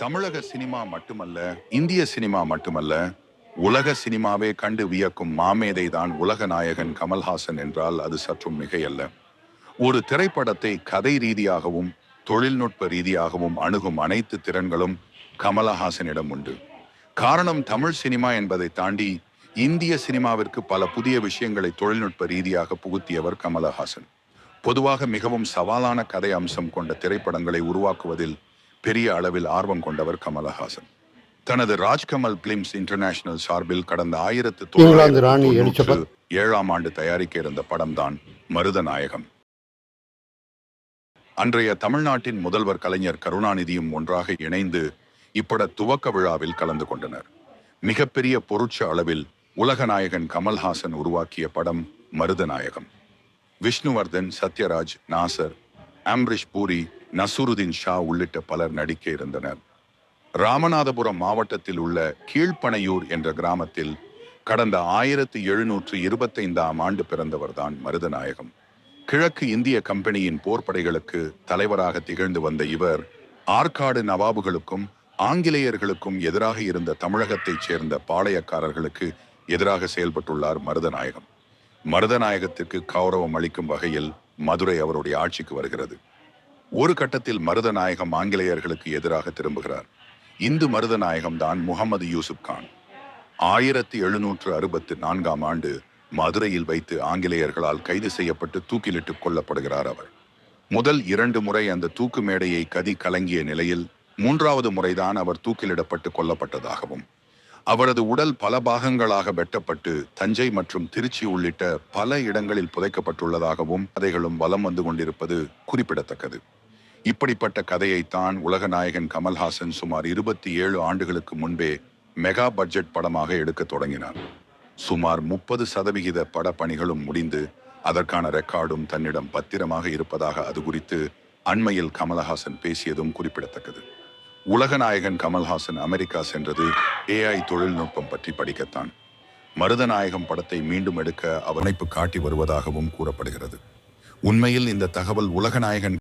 தமிழக சினிமா மட்டுமல்ல இந்திய சினிமா மட்டுமல்ல உலக சினிமாவே கண்டு வியக்கும் மாமேதை தான் உலக நாயகன் கமல்ஹாசன் என்றால் அது சற்றும் மிகையல்ல. ஒரு திரைப்படத்தை கதை ரீதியாகவும் தொழில்நுட்ப ரீதியாகவும் அணுகும் அனைத்து திறன்களும் கமலஹாசனிடம் உண்டு. காரணம் தமிழ் சினிமா என்பதை தாண்டி இந்திய சினிமாவிற்கு பல புதிய விஷயங்களை தொழில்நுட்ப ரீதியாக புகுத்தியவர் கமலஹாசன். பொதுவாக மிகவும் சவாலான கதை அம்சம் கொண்ட திரைப்படங்களை உருவாக்குவதில் பெரிய அளவில் ஆர்வம் கொண்டவர் கமலஹாசன். தனது ராஜ்கமல் பிலிம்ஸ் இன்டர்நேஷனல் சார்பில் கடந்த ஆயிரத்து தொள்ளாயிரத்து ஏழாம் ஆண்டு தயாரிக்க இருந்த படம்தான் மருதநாயகம். அன்றைய தமிழ்நாட்டின் முதல்வர் கலைஞர் கருணாநிதியும் ஒன்றாக இணைந்து இப்பட துவக்க விழாவில் கலந்து கொண்டனர். மிகப்பெரிய பொருட்ச அளவில் உலகநாயகன் கமல்ஹாசன் உருவாக்கிய படம் மருதநாயகம். விஷ்ணுவர்தன் சத்யராஜ் நாசர் ஆம்ரிஷ் பூரி நசூருதீன் ஷா உள்ளிட்ட பலர் நடிக்க இருந்தனர். ராமநாதபுரம் மாவட்டத்தில் உள்ள கீழ்ப்பனையூர் என்ற கிராமத்தில் கடந்த ஆயிரத்தி எழுநூற்று இருபத்தைந்தாம் ஆண்டு பிறந்தவர்தான் மருதநாயகம். கிழக்கு இந்திய கம்பெனியின் போர்ப்படைகளுக்கு தலைவராக திகழ்ந்து வந்த இவர் ஆற்காடு நவாபுகளுக்கும் ஆங்கிலேயர்களுக்கும் எதிராக இருந்த தமிழகத்தைச் சேர்ந்த பாளையக்காரர்களுக்கு எதிராக செயல்பட்டுள்ளார் மருதநாயகம். மருதநாயகத்திற்கு கௌரவம் அளிக்கும் வகையில் மதுரை அவருடைய ஆட்சிக்கு வருகிறது. ஒரு கட்டத்தில் மருதநாயகம் ஆங்கிலேயர்களுக்கு எதிராக திரும்புகிறார். இந்து மருதநாயகம் தான் முகமது யூசுப் கான். ஆயிரத்தி எழுநூற்று அறுபத்து நான்காம் ஆண்டு மதுரையில் வைத்து ஆங்கிலேயர்களால் கைது செய்யப்பட்டு தூக்கிலிட்டு கொல்லப்படுகிறார் அவர். முதல் இரண்டு முறை அந்த தூக்கு மேடையை கதி கலங்கிய நிலையில் மூன்றாவது முறைதான் அவர் தூக்கிலிடப்பட்டு கொல்லப்பட்டதாகவும் அவரது உடல் பல பாகங்களாக வெட்டப்பட்டு தஞ்சை மற்றும் திருச்சி உள்ளிட்ட பல இடங்களில் புதைக்கப்பட்டுள்ளதாகவும் கதைகளும் வலம் வந்து கொண்டிருப்பது குறிப்பிடத்தக்கது. இப்படிப்பட்ட கதையைத்தான் உலகநாயகன் கமல்ஹாசன் சுமார் இருபத்தி ஏழு ஆண்டுகளுக்கு முன்பே மெகா பட்ஜெட் படமாக எடுக்க தொடங்கினார். சுமார் முப்பது சதவிகித படப்பணிகளும் முடிந்து அதற்கான ரெக்கார்டும் தன்னிடம் பத்திரமாக இருப்பதாக அது குறித்து அண்மையில் கமலஹாசன் பேசியதும் குறிப்பிடத்தக்கது. உலகநாயகன் கமல்ஹாசன் அமெரிக்கா சென்றது ஏஐ தொழில்நுட்பம் பற்றி படிக்கத்தான். மருதநாயகம் படத்தை மீண்டும் எடுக்க அவனைப்பு காட்டி வருவதாகவும் கூறப்படுகிறது. உண்மையில் இந்த தகவல் உலகநாயகன்